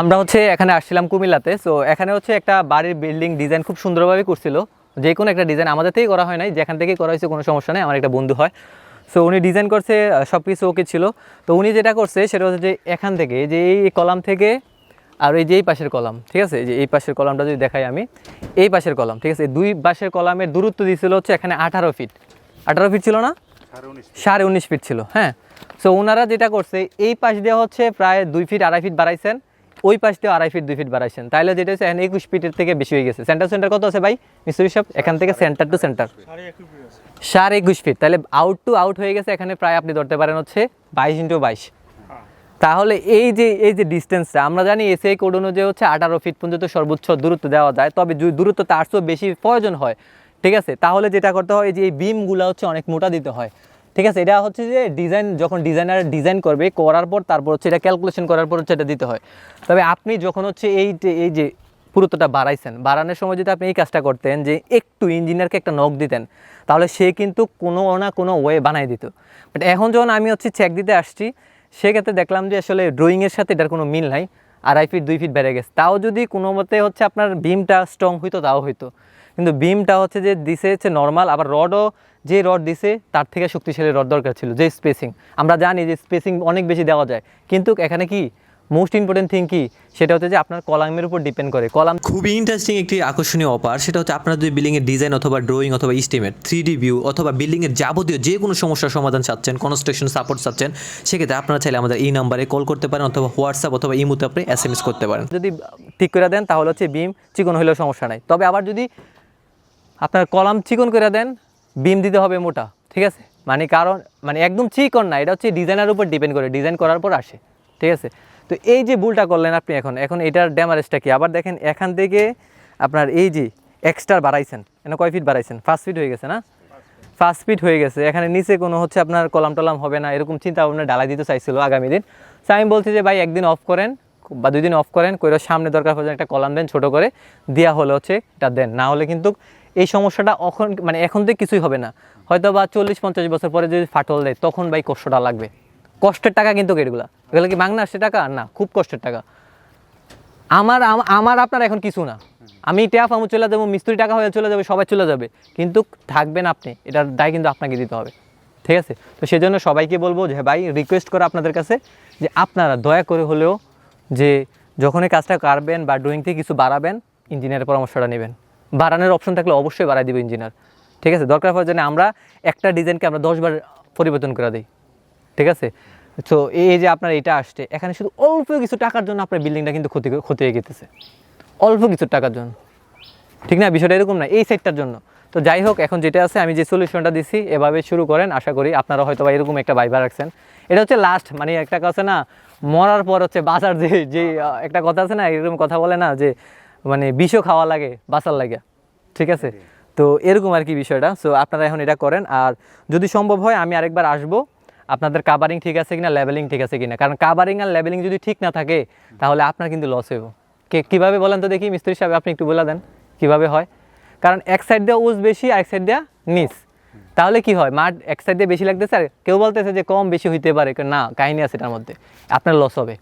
আমরা হচ্ছে এখানে আসছিলাম কুমিল্লাতে সো এখানে হচ্ছে একটা বাড়ির বিল্ডিং ডিজাইন খুব সুন্দরভাবে করছিল। যে কোনো একটা ডিজাইন আমাদের থেকেই করা হয় নাই, যেখান থেকেই করা হয়েছে কোনো সমস্যা নেই, আমার একটা বন্ধু হয়। সো উনি ডিজাইন করছে সব কিছু ওকে ছিল। তো উনি যেটা করছে, সেটা হচ্ছে যে এখান থেকে, যে এই কলাম থেকে, আর এই যে এই পাশের কলাম, ঠিক আছে? যে এই পাশের কলামটা যদি দেখাই আমি, এই পাশের কলাম, ঠিক আছে? দুই পাশের কলামের দূরত্ব দিয়েছিল হচ্ছে এখানে আঠারো ফিট আঠারো ফিট ছিল না? সাড়ে উনিশ ফিট ছিল হ্যাঁ? সো ওনারা যেটা করছে, এই পাশ দিয়ে হচ্ছে প্রায় দুই ফিট আড়াই ফিট বাড়াইছেন। ওই পাশ দিয়ে আড়াই ফিট দুই ফিট বাড়াইছেন। তাইলে যেটা হচ্ছে এখানে একুশ ফিটের থেকে বেশি হয়ে গেছে। সেন্টার সেন্টার কত আছে ভাই? মিস্ত্রি সাহেব এখান থেকে সেন্টার টু সেন্টার সাড়ে একুশ ফিট তাহলে আউট টু আউট হয়ে গেছে এখানে প্রায় আপনি ধরতে পারেন হচ্ছে বাইশ ইন্টু বাইশ। তাহলে এই যে এই যে ডিস্টেন্সটা আমরা জানি এসআই কোড অনুযায়ী হচ্ছে আঠারো ফিট পর্যন্ত সর্বোচ্চ দূরত্ব দেওয়া যায় তবে যদি দূরত্ব তার চেয়েও বেশি প্রয়োজন হয় ঠিক আছে? তাহলে যেটা করতে হয় যে এই বিমগুলো হচ্ছে অনেক মোটা দিতে হয়। ঠিক আছে, এটা হচ্ছে যে ডিজাইন যখন ডিজাইনার ডিজাইন করবে, করার পর তারপর হচ্ছে এটা ক্যালকুলেশন করার পর হচ্ছে এটা দিতে হয়। তবে আপনি যখন হচ্ছে এই এই যে পুরুত্বটা বাড়াইছেন, বাড়ানোর সময় যদি আপনি এই কাজটা করতেন যে একটু ইঞ্জিনিয়ারকে একটা নখ দিতেন, তাহলে সে কিন্তু কোনো না কোনো ওয়ে বানাই দিত। বাট এখন যখন আমি হচ্ছে চেক দিতে আসছি, সেক্ষেত্রে দেখলাম যে আসলে ড্রয়িংয়ের সাথে এটার কোনো মিল নাই, আড়াই ফিট দুই ফিট বেড়ে গেছে। তাও যদি কোনো মতে হচ্ছে আপনার বিমটা স্ট্রং হইতো, তাও হইতো। কিন্তু বিমটা হচ্ছে যে দিছে হচ্ছে নর্মাল আবার রডও যে রড দিছে তার থেকে শক্তিশালী রড দরকার ছিল যে স্পেসিং আমরা জানি যে স্পেসিং অনেক বেশি দেওয়া যায়। কিন্তু এখানে কি? মোস্ট ইম্পর্টেন্ট থিং কি? সেটা হচ্ছে যে আপনার কলামের উপর ডিপেন্ড করে। কলাম খুবই ইন্টারেস্টিং একটি আকর্ষণীয় অপার। সেটা হচ্ছে আপনার যদি বিল্ডিংয়ের ডিজাইন অথবা ড্রয়িং অথবা ইস্টিমেট থ্রি ডি ভিউ অথবা বিল্ডিংয়ের যাবতীয় যে কোনো সমস্যার সমাধান চাচ্ছেন কনস্ট্রাকশন সাপোর্ট চাচ্ছেন সেক্ষেত্রে আপনারা চাইলে আমাদের এই নাম্বারে কল করতে পারেন অথবা হোয়াটসঅ্যাপ অথবা ইমুতে আপনি এস এম এস করতে পারেন। যদি ঠিক করে দেন তাহলে হচ্ছে বিম চিকন হলেও সমস্যা নাই। তবে আবার যদি আপনার কলাম চিকন করে দেন বিম দিতে হবে মোটা, ঠিক আছে? মানে কারণ মানে একদম চিকন না, এটা হচ্ছে ডিজাইনের উপর ডিপেন্ড করে, ডিজাইন করার পর আসে, ঠিক আছে? তো এই যে ভুলটা করলেন আপনি এখন এখন এটার ড্যামারেজটা কি? আবার দেখেন, এখান থেকে আপনার এই যে এক্সট্রা বাড়াইছেন, এখানে কয় ফিট বাড়াইছেন? ফার্স্ট ফিট হয়ে গেছে না? ফার্স্ট ফিট হয়ে গেছে, এখানে নিচে কোনো হচ্ছে আপনার কলাম টলাম হবে না, এরকম চিন্তা ভাবনা ডালাই দিতে চাইছিল আগামী দিন। তো আমি বলছি যে ভাই, একদিন অফ করেন, বা দুই দিন অফ করেন, কইরো সামনে দরকার পড়ে একটা কলাম দেন ছোট করে দেওয়া হলে হচ্ছে এটা দেন। না হলে কিন্তু এই সমস্যাটা এখন মানে এখন থেকে কিছুই হবে না। হয়তো বা চল্লিশ, পঞ্চাশ বছর পরে যদি ফাটল দেয়, তখন ভাই কষ্টটা লাগবে। কষ্টের টাকা কিন্তু এগুলা। এগুলো কি বাংলা আসছে টাকা? না, খুব কষ্টের টাকা। আমার আমার, আপনার এখন কিছু না। আমি ট্যাপ আমি চলে যাব, মিস্ত্রি টাকা হয়ে চলে যাবে, সবাই চলে যাবে। কিন্তু থাকবেন আপনি, এটার দায় কিন্তু আপনাকে দিতে হবে। ঠিক আছে? তো সেজন্য সবাইকে বলব যে, ভাই রিকোয়েস্ট করে আপনাদের কাছে যে, আপনারা দয়া করে হলেও যে, যখনই কাজটা করবেন বা ড্রয়িং থেকে কিছু বাড়াবেন ইঞ্জিনিয়ারের পরামর্শটা নেবেন। বাড়ানোর অপশন থাকলে অবশ্যই বাড়াই দেবে ইঞ্জিনিয়ার ঠিক আছে? দরকার পড়ে যেন আমরা একটা ডিজাইনকে আমরা দশবার পরিবর্তন করে দিই। ঠিক আছে? তো এই যে আপনার এটা আসছে, এখানে শুধু অল্প কিছু টাকার জন্য আপনার বিল্ডিংটা কিন্তু ক্ষতি ক্ষতি হয়ে গেতেছে। অল্প কিছু টাকার জন্য। ঠিক না? বিষয়টা এরকম না, এই সেক্টর জন্য। তো যাই হোক, এখন যেটা আছে, আমি যে সলিউশনটা দিছি, এভাবে শুরু করেন। আশা করি আপনারা হয়তো বা এরকম একটা ভাইবার রাখছেন। এটা হচ্ছে লাস্ট মানে একটা কথা না, মরার পর হচ্ছে বাজার যে যে একটা কথা আছে না, এরকম কথা বলে না যে মানে বিষও খাওয়া লাগে বাঁচার লাগে। ঠিক আছে? তো এরকম আর কি বিষয়টা। সো আপনারা এখন এটা করেন। আর যদি সম্ভব হয় আমি আরেকবার আসব। আপনাদের কাভারিং ঠিক আছে কিনা লেভেলিং ঠিক আছে কিনা? কারণ কাভারিং আর লেভেলিং যদি ঠিক না থাকে তাহলে আপনার কিন্তু লস হইব। কে কীভাবে বলেন তো দেখি মিস্ত্রি সাহেব আপনি একটু বলে দেন কীভাবে হয়? কারণ এক সাইড দিয়ে উজ বেশি আর এক সাইড দিয়ে নিচ। তাহলে কি হয়? মাঠ এক সাইড দিয়ে বেশি লাগতেছে আর কেউ বলতেছে যে কম বেশি হইতে পারে। না কাহিনী আছে এটার মধ্যে। আপনার লস হবে।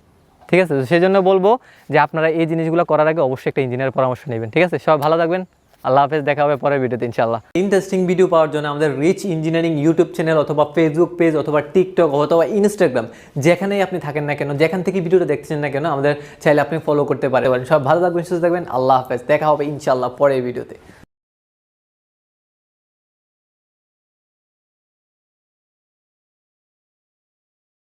ঠিক আছে? সেই জন্য বলব যে আপনারা এই জিনিসগুলো করার আগে অবশ্যই একটা ইঞ্জিনিয়ার পরামর্শ নেবেন, ঠিক আছে? সবাই ভালো থাকবেন, আল্লাহ হাফেজ, দেখা হবে পরের ভিডিওতে ইনশাল্লাহ ইন্টারেস্টিং ভিডিও পাওয়ার জন্য আমাদের রিচ ইঞ্জিনিয়ারিং ইউটিউব চ্যানেল অথবা ফেসবুক পেজ অথবা টিকটক অথবা ইনস্টাগ্রাম যেখানেই আপনি থাকেন না কেন, যেখান থেকে ভিডিওটা দেখছেন না কেন, আমাদের চাইলে আপনি ফলো করতে পারেন। সব ভালো থাকবেন, সুস্থ থাকবেন, আল্লাহ হাফেজ, দেখা হবে ইনশাল্লাহ পরের ভিডিওতে।